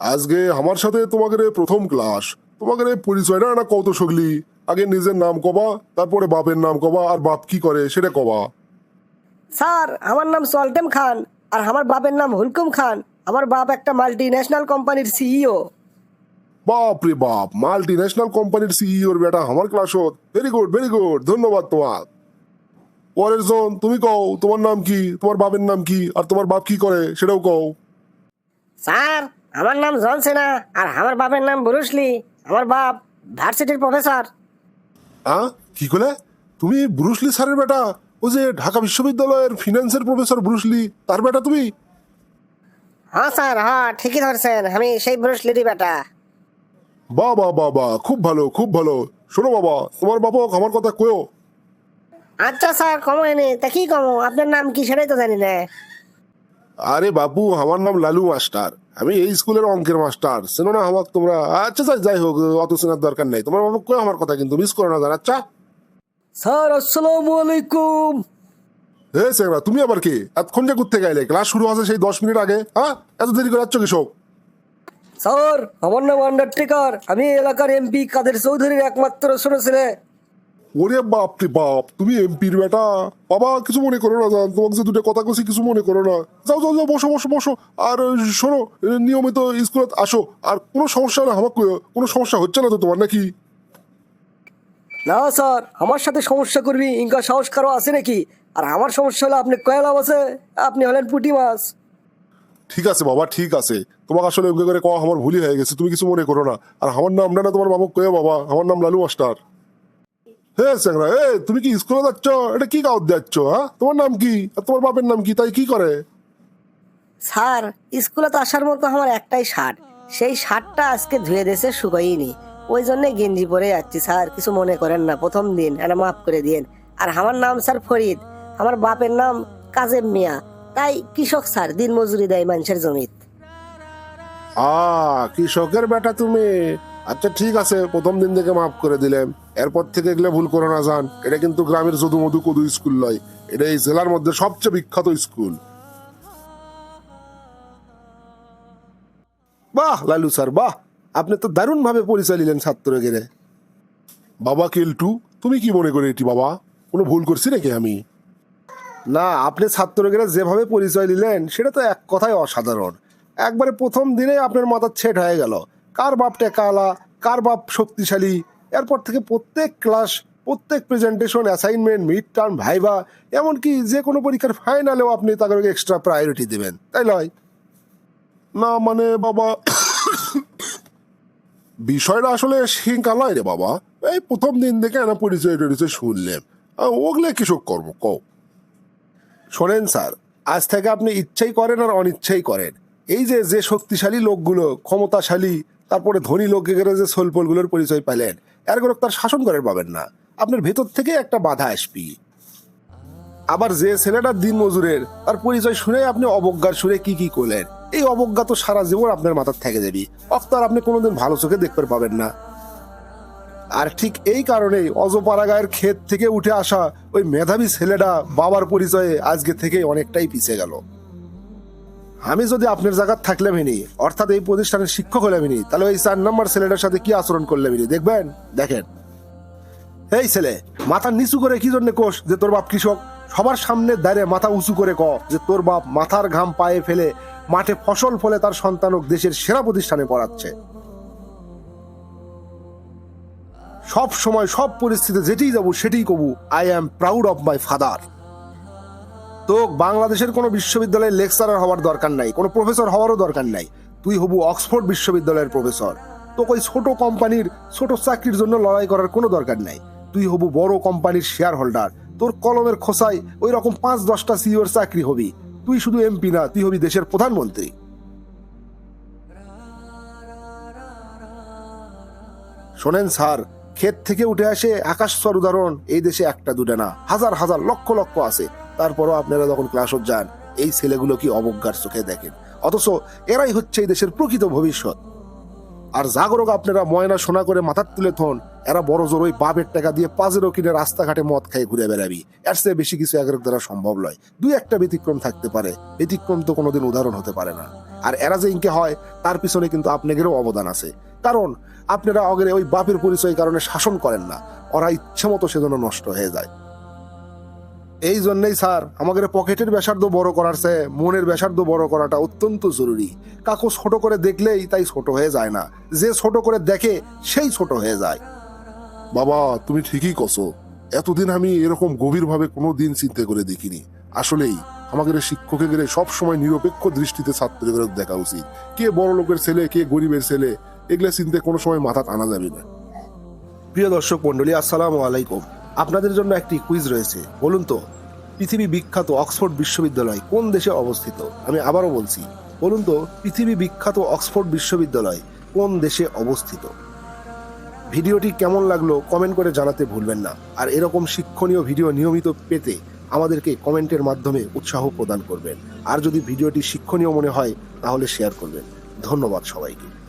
আজকে আমার সাথে তোমাদের প্রথম ক্লাস। তোমাদের পরিচয়টা না না কত সগলি? আগে নিজের নাম কবা তারপরে বাপের নাম কবা আর বাপ কি করে সেটা কবা। স্যার আমার নাম সল্টেম খান আর আমার বাপের নাম হুলকুম খান। আমার বাপ একটা মাল্টি ন্যাশনাল কোম্পানির সিইও বাপ রে বাপ মাল্টি ন্যাশনাল কোম্পানির সিইওর বেটা আমার class very good very good ধন্যবাদ তোমার। পরের জন তুমি কও তোমার নাম কি তোমার বাপের নাম কি আর তোমার বাপ কি করে সেটাও কও। স্যার আমার নাম জন সেনা আর আমার বাপের নাম ব্রুসলি আমার বাপ ভার্সিটির প্রফেসর। হ্যাঁ কি করে তুমি ব্রুসলি স্যারের বেটা? ও যে ঢাকা বিশ্ববিদ্যালয়ের ফিনান্সের প্রফেসর ব্রুসলি তার বেটা তুমি? হ্যাঁ স্যার হ্যাঁ ঠিকই ধরছেন। আমি সেই ব্রুসলিরই বেটা। বাহ বাহ বাহ বাহ খুব ভালো খুব ভালো। শোনো বাবা তোমার বাপক আমার কথা কয়ো। আচ্ছা স্যার কমো এনে তা কি কমো? আপনার নাম কি সেটাই তো জানি না। আরে বাবু আমার নাম লালু মাস্টার। আমি এই স্কুলের অঙ্কের মাস্টার। চেনো না আমাকে তোমরা? আচ্ছা যাই যাই হোক অত চেনার দরকার নেই। তোমার বাবা কয় আমার কথা কিন্তু মিস করো না জান আচ্ছা। স্যার আসসালামু আলাইকুম। হে সেগরা তুমি আবার কি? এতক্ষণ যে ঘুরতে গেলে ক্লাস শুরু আছে সেই দশ মিনিট আগে হ্যাঁ? এত দেরি করে যাচ্ছ কৃষক স্যার আমার নাম আন্ডারটেকার আমি এলাকার এমপি কাদের চৌধুরীর একমাত্র ছোট ছেলে। ওরে বাপ রে বাপ তুমি এমপির বেটা। বাবা কিছু মনে করো না জান তোমাকে যে দুটো কথা কছি কিছু মনে করো না। যাও যাও যাও বসো বসো বসো। আর শোনো নিয়মিত স্কুলে আসো। আর কোনো সমস্যা না কইও। কোনো সমস্যা হচ্ছে না তো তোমার নাকি? না স্যার আমার সাথে সমস্যা করবি ইনকা সাহস কারও আছে নাকি? আর আমার সমস্যা হলে আপনি কয়লাম আছে আপনি হলেন পুটি মাছ। ঠিক আছে বাবা ঠিক আছে। তোমাকে আসলে এমনি করে কওয়া আমার ভুলই হয়ে গেছে তুমি কিছু মনে করো না। আর আমার নাম না তোমার বাবা কয়ে বাবা। আমার নাম লালু মাস্টার। স্যাংরা এ তুমি কি স্কুলে যাচ্ছ? এটা কি কাউত যাচ্ছ হ্যাঁ তোমার নাম কি? আর তোমার বাপের নাম কি? তাই কি করে? স্যার স্কুলে তো আসার মতো আমার একটাই শার্ট সেই শার্টটা আজকে ধুয়ে দেশে শুকাইনি ওই জন্য গেঞ্জি পরে যাচ্ছি স্যার। কিছু মনে করেন না প্রথম দিন এটা মাফ করে দিন আর আমার নাম স্যার ফরিদ। আমার বাপের নাম কাজেম মিয়া। তাই কৃষক স্যার দিন মজুরি দেয় মানুষের জমিত। আ কৃষকের বেটা তুমি। আচ্ছা ঠিক আছে প্রথম দিন থেকে মাফ করে দিলেন। এরপর থেকে এগুলো ভুল করো না যান এটা কিন্তু গ্রামের যদু মধু কদু স্কুল নয়। এটা এই জেলার মধ্যে সবচেয়ে বিখ্যাত স্কুল। বাহ লালু স্যার বাহ। আপনি তো দারুণ ভাবে পরিচয় নিলেন ছাত্র গেলে বাবা কেলটু তুমি কি মনে করে এটি বাবা? কোনো ভুল করছি নাকি আমি? না আপনি ছাত্রকেরা যেভাবে পরিচয় দিলেন সেটা তো এক কথায় অসাধারণ। একবারে প্রথম দিনে আপনার মাথা ছেট হয়ে গেল। কার বাপটা কালা কার বাপ শক্তিশালী এরপর থেকে প্রত্যেক ক্লাস প্রত্যেক presentation assignment mid term viva এমনকি যে কোনো পরীক্ষার ফাইনালেও আপনি তাদেরকে এক্সট্রা প্রায়োরিটি দেবেন। তাই নয়? না মানে বাবা বিষয়টা আসলে শিঙ্কা লয় রে বাবা। এই প্রথম দিন থেকে না পরিচয় টরিচয় শুনলাম আহ, ওগুলো কৃষক কর্ম কও? শোনেন স্যার আজ থেকে আপনি ইচ্ছাই করেন আর অনিচ্ছাই করেন। এই যে যে শক্তিশালী লোকগুলো ক্ষমতাশালী তারপরে ধনী লোকেরা যে সোলপোলগুলোর পরিচয় পেলেন, এর কোনো তার শাসন করেন পাবেন না। আপনার ভেতর থেকে একটা বাধা আসবি আবার যে ছেলেটা দিন মজুরের তার পরিচয় শুনে আপনি অবজ্ঞার সুরে কি কি করলেন, এই অবজ্ঞা তো সারা জীবন আপনার মাথার থেকে যাবি। অফতার আপনি কোনোদিন ভালো চোখে দেখতে পাবেন না। আর ঠিক এই কারণেই অজপাড়াগায়ের ক্ষেত থেকে উঠে আসা ওই মেধাবী ছেলেটা বাবার পরিচয়ে আজকে থেকে অনেকটাই পিছিয়ে গেল। আমি যদি আপনার জায়গায় থাকলে মিনি, অর্থাৎ এই প্রতিষ্ঠানের শিক্ষক হলে মিনি, তাহলে ওই চার নম্বর ছেলেটার সাথে কি আচরণ করলে মিনি? দেখবেন? দেখেন। এই ছেলে, মাথা নিচু করে কি জন্য কোষ যে তোর বাপ কৃষক? সবার সামনে দাঁড়িয়ে মাথা উঁচু করে ক যে তোর বাপ মাথার ঘাম পায়ে ফেলে মাঠে ফসল ফলে তার সন্তানক দেশের সেরা প্রতিষ্ঠানে পড়াচ্ছে। সব সময় সব পরিস্থিতি যেটিই যাব সেটিই কবু I am proud of my father তো বাংলাদেশের কোনো বিশ্ববিদ্যালয়ের লেকচারার হওয়ার দরকার নাই, কোনো প্রফেসর হওয়ারও দরকার নাই। তুই হবু অক্সফোর্ড বিশ্ববিদ্যালয়ের প্রফেসর। তো ওই ছোট কোম্পানির ছোট চাকরির জন্য লড়াই করার কোনো দরকার নাই। তুই হবু বড় কোম্পানির শেয়ার হোল্ডার তোর কলমের খোসায় ওই রকম পাঁচ দশটা সিওর চাকরি হবি। তুই শুধু এমপি না, তুই হবি দেশের প্রধানমন্ত্রী। শোনেন স্যার, ক্ষেত থেকে উঠে আসে আকাশ স্তর উদাহরণ, এই দেশে একটা দুটা না, হাজার হাজার লক্ষ লক্ষ আছে। তারপরও আপনারা যখন ক্লাসত যান, এই ছেলেগুলো কি অবজ্ঞার চোখে দেখেন? অথচ এরাই হচ্ছে এই দেশের প্রকৃত ভবিষ্যৎ। আর জাগরক আপনারা ময়না সোনা করে মাথার তুলে থন, এরা বড় জোর ওই বাপের টাকা দিয়ে পাঁচেরও কিনে রাস্তাঘাটে মদ খাই ঘুরে বেড়াবি। এর চেয়ে বেশি কিছু এগারো দ্বারা সম্ভব নয়। দুই একটা ব্যতিক্রম থাকতে পারে। ব্যতিক্রম তো কোনোদিন উদাহরণ হতে পারে না। আর এরা যে ইনকে হয়, তার পিছনে কিন্তু আপনাদেরও অবদান আছে। কারণ আপনারা অগরে ওই বাপের পরিচয় কারণে শাসন করেন না। ওরা ইচ্ছে মতো সেজন্য নষ্ট হয়ে যায়। এই জন্যই স্যার, আমাদের পকেটের ব্যাসার্ধ বড় করার চেয়ে মনের ব্যাসার্ধ বড় করাটা অত্যন্ত জরুরি। কাকু ছোট করে দেখলেই তাই ছোট হয়ে যায় না। যে ছোট করে দেখে, সেই ছোট হয়ে যায়। বাবা, তুমি ঠিকই কছো। এতদিন আমি এরকম গভীরভাবে কোনো দিন চিন্তা করে দেখিনি। আসলেই, আমাদের শিক্ষকের সব সময় নিরপেক্ষ দৃষ্টিতে ছাত্রদের দেখা উচিত। কে বড় লোকের ছেলে, কে গরিবের ছেলে, এগুলা চিন্তা কোনো সময় মাথা আনা যাবে না। প্রিয় দর্শক মন্ডলী আসসালামু আলাইকুম। আপনাদের জন্য একটি কুইজ রয়েছে। বলুন তো, পৃথিবী বিখ্যাত অক্সফোর্ড বিশ্ববিদ্যালয় কোন দেশে অবস্থিত? আমি আবারও বলছি, বলুন তো, পৃথিবী বিখ্যাত অক্সফোর্ড বিশ্ববিদ্যালয় কোন দেশে অবস্থিত? ভিডিওটি কেমন লাগল কমেন্ট করে জানাতে ভুলবেন না। আর এরকম শিক্ষণীয় ভিডিও নিয়মিত পেতে আমাদেরকে কমেন্টের মাধ্যমে উৎসাহ প্রদান করবেন। আর যদি ভিডিওটি শিক্ষণীয় মনে হয়, তাহলে শেয়ার করবেন। ধন্যবাদ সবাইকে।